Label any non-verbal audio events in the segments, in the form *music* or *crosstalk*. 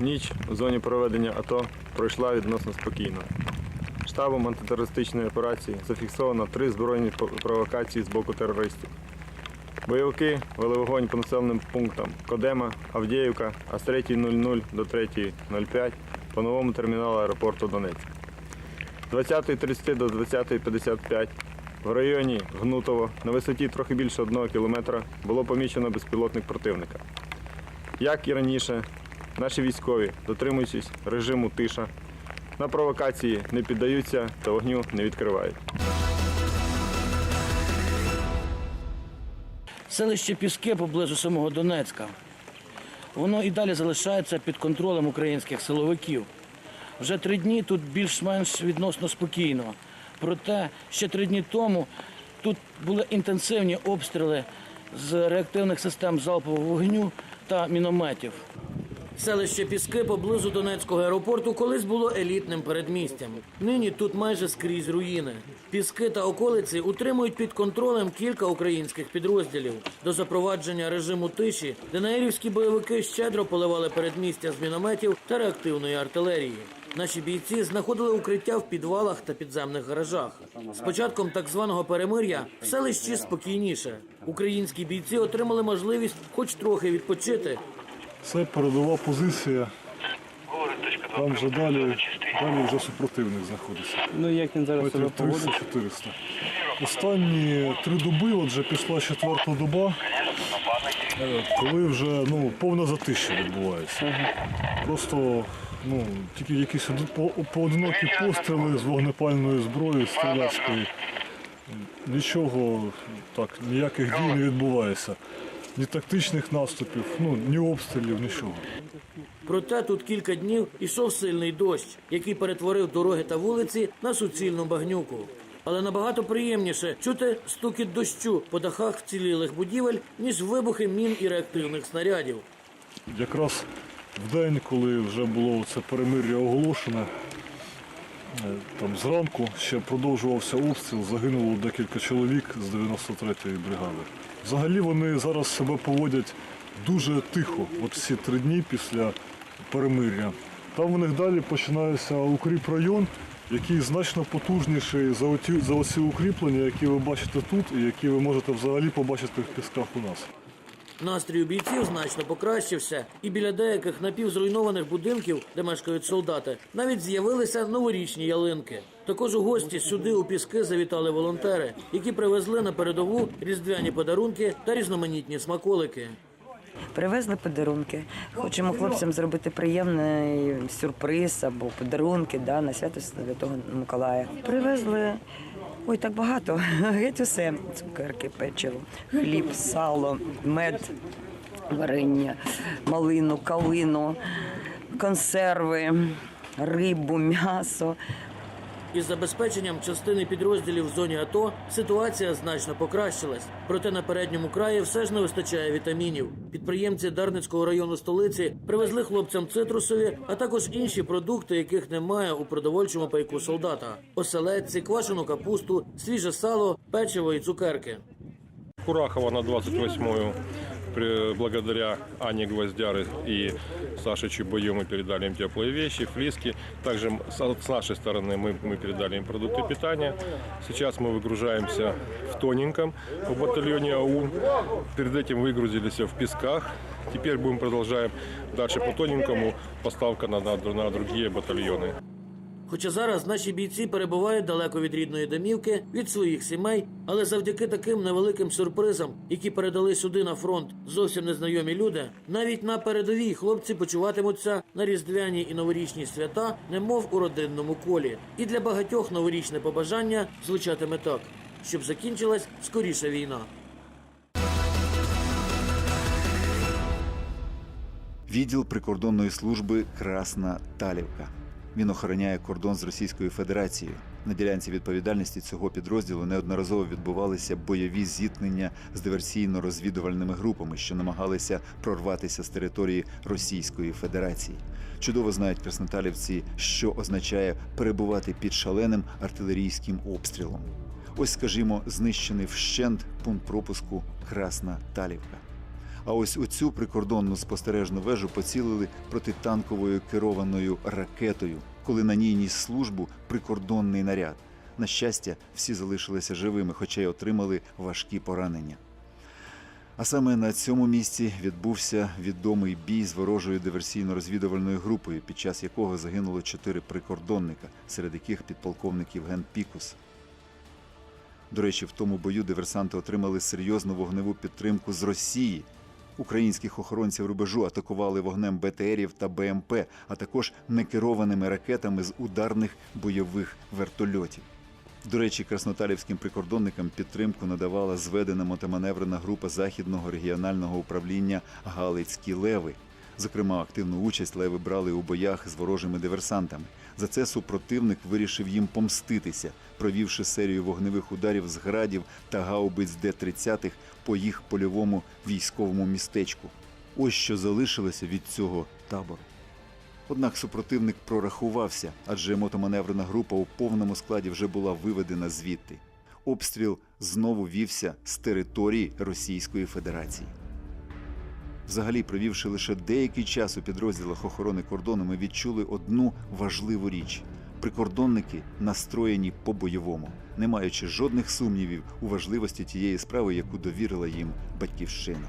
Ніч у зоні проведення АТО пройшла відносно спокійно. Штабом антитерористичної операції зафіксовано три збройні провокації з боку терористів. Бойовики вели вогонь по населеним пунктам Кодема, Авдіївка, а з 3.00 до 3.05 по новому терміналу аеропорту Донецьк. З 20.30 до 20.55 в районі Гнутово на висоті трохи більше одного кілометра було помічено безпілотник противника. Як і раніше, наші військові, дотримуючись режиму тиша, на провокації не піддаються та вогню не відкривають. Селище Піски поблизу самого Донецька. Воно і далі залишається під контролем українських силовиків. Вже три дні тут більш-менш відносно спокійно. Проте ще три дні тому тут були інтенсивні обстріли з реактивних систем залпового вогню та мінометів. Селище Піски поблизу Донецького аеропорту колись було елітним передмістям. Нині тут майже скрізь руїни. Піски та околиці утримують під контролем кілька українських підрозділів. До запровадження режиму тиші ДНРівські бойовики щедро поливали передмістя з мінометів та реактивної артилерії. Наші бійці знаходили укриття в підвалах та підземних гаражах. З початком так званого перемир'я в селищі спокійніше. Українські бійці отримали можливість хоч трохи відпочити Це передова позиція. Там вже далі, далі вже супротивник знаходиться. Ну як він зараз себе поводить? 300-400. Останні три доби, от вже пішла четверта доба, е, коли вже ну, повна затища відбувається. Просто ну, тільки якісь поодинокі постріли з вогнепальної зброї, стрілянської. Нічого так, ніяких дій не відбувається. Ні тактичних наступів, ну, ні обстрілів, нічого. Проте тут кілька днів ішов сильний дощ, який перетворив дороги та вулиці на суцільну багнюку. Але набагато приємніше чути стукіт дощу по дахах вцілілих будівель, ніж вибухи мін і реактивних снарядів. Якраз в день, коли вже було це перемир'я оголошене, е, там зранку ще продовжувався обстріл, загинуло декілька чоловік з 93-ї бригади. Взагалі вони зараз себе поводять дуже тихо, от всі три дні після перемир'я. Там у них далі починається укріп район, який значно потужніший за оті, за оці укріплення, які ви бачите тут, і які ви можете взагалі побачити в пісках у нас. Настрій у бійців значно покращився, і біля деяких напівзруйнованих будинків, де мешкають солдати, навіть з'явилися новорічні ялинки. Також у гості сюди у піски завітали волонтери, які привезли на передову різдвяні подарунки та різноманітні смаколики. Привезли подарунки. Хочемо хлопцям зробити приємний сюрприз або подарунки да, на свято Святого Миколая. Привезли ой, так багато. *laughs* Геть усе. Цукерки, печиво, хліб, сало, мед, варення, малину, калину, консерви, рибу, м'ясо. Із забезпеченням частини підрозділів в зоні АТО ситуація значно покращилась. Проте на передньому краї все ж не вистачає вітамінів. Підприємці Дарницького району столиці привезли хлопцям цитрусові, а також інші продукти, яких немає у продовольчому пайку солдата: оселедці, квашену капусту, свіже сало, печиво і цукерки. Курахова на 28-ю при- благодаря Ане Гвоздяры и Саше Чебою мы передали им теплые вещи, флиски. Также м- с с нашей стороны мы, мы передали им продукты питания. Сейчас мы выгружаемся в тоненьком в батальоне АУН. Перед этим выгрузились в Песках. Теперь будем продолжаем дальше по тоненькому поставка на, на, на другие батальоны. Хоча зараз наші бійці перебувають далеко від рідної домівки, від своїх сімей, але завдяки таким невеликим сюрпризам, які передали сюди на фронт зовсім незнайомі люди, навіть на передовій хлопці почуватимуться на різдвяні і новорічні свята, немов у родинному колі. І для багатьох новорічне побажання звучатиме так, щоб закінчилась скоріше війна. Відділ прикордонної служби Красна Талівка. Він охороняє кордон з Російською Федерацією. На ділянці відповідальності цього підрозділу неодноразово відбувалися бойові зіткнення з диверсійно-розвідувальними групами, що намагалися прорватися з території Російської Федерації. Чудово знають красноталівці, що означає перебувати під шаленим артилерійським обстрілом. Ось, скажімо, знищений вщент пункт пропуску Красна Талівка. А ось у цю прикордонну спостережну вежу поцілили протитанковою керованою ракетою, коли на ній ніс службу прикордонний наряд. На щастя, всі залишилися живими, хоча й отримали важкі поранення. А саме на цьому місці відбувся відомий бій з ворожою диверсійно-розвідувальною групою, під час якого загинуло чотири прикордонника, серед яких підполковник Євген Пікус. До речі, в тому бою диверсанти отримали серйозну вогневу підтримку з Росії. Українських охоронців рубежу атакували вогнем БТРів та БМП, а також некерованими ракетами з ударних бойових вертольотів. До речі, красноталівським прикордонникам підтримку надавала зведена мотоманеврена група західного регіонального управління Галицькі леви. Зокрема, активну участь леви брали у боях з ворожими диверсантами. За це супротивник вирішив їм помститися, провівши серію вогневих ударів з градів та гаубиць Д-30 по їх польовому військовому містечку. Ось що залишилося від цього табору. Однак супротивник прорахувався, адже мотоманеврена група у повному складі вже була виведена звідти. Обстріл знову вівся з території Російської Федерації. Взагалі, провівши лише деякий час у підрозділах охорони кордону, ми відчули одну важливу річ: прикордонники настроєні по-бойовому, не маючи жодних сумнівів у важливості тієї справи, яку довірила їм батьківщина.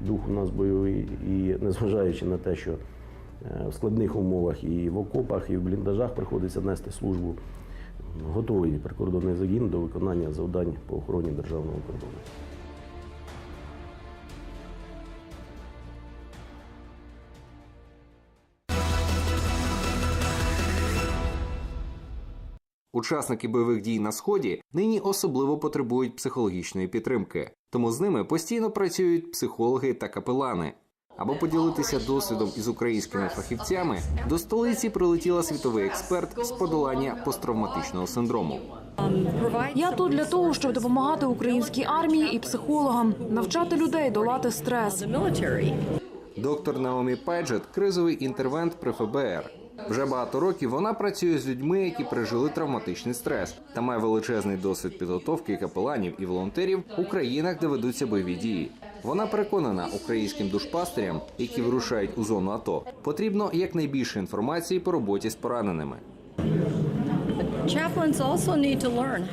дух у нас бойовий, і незважаючи на те, що е, в складних умовах і в окопах, і в бліндажах приходиться нести службу, готовий прикордонний загін до виконання завдань по охороні державного кордону. Учасники бойових дій на сході нині особливо потребують психологічної підтримки, тому з ними постійно працюють психологи та капелани. Аби поділитися досвідом із українськими фахівцями, до столиці прилетіла світовий експерт з подолання посттравматичного синдрому. Я тут для того, щоб допомагати українській армії і психологам, навчати людей долати стрес. Доктор Наомі Пайджет кризовий інтервент при ФБР. Вже багато років вона працює з людьми, які пережили травматичний стрес, та має величезний досвід підготовки капеланів і волонтерів у країнах, де ведуться бойові дії. Вона переконана українським душпастерям, які вирушають у зону АТО, потрібно якнайбільше інформації по роботі з пораненими.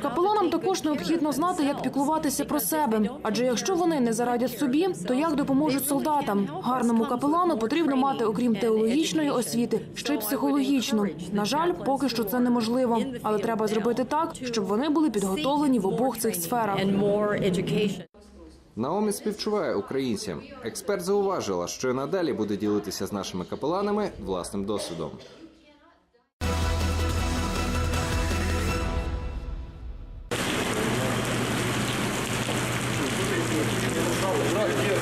Капеланам також необхідно знати, як піклуватися про себе. Адже якщо вони не зарадять собі, то як допоможуть солдатам? Гарному капелану потрібно мати, окрім теологічної освіти, ще й психологічну. На жаль, поки що це неможливо, але треба зробити так, щоб вони були підготовлені в обох цих сферах. Наомі співчуває українцям. Експерт зауважила, що і надалі буде ділитися з нашими капеланами власним досвідом. Да,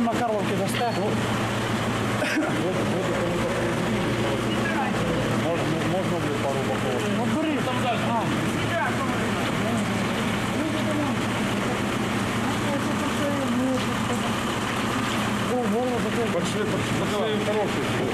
там на Карловке доставь. Можно, можно блядь, пару упаковок? Ну, бери. Там дальше. А. Пошли, пошли, пошли, хорошие.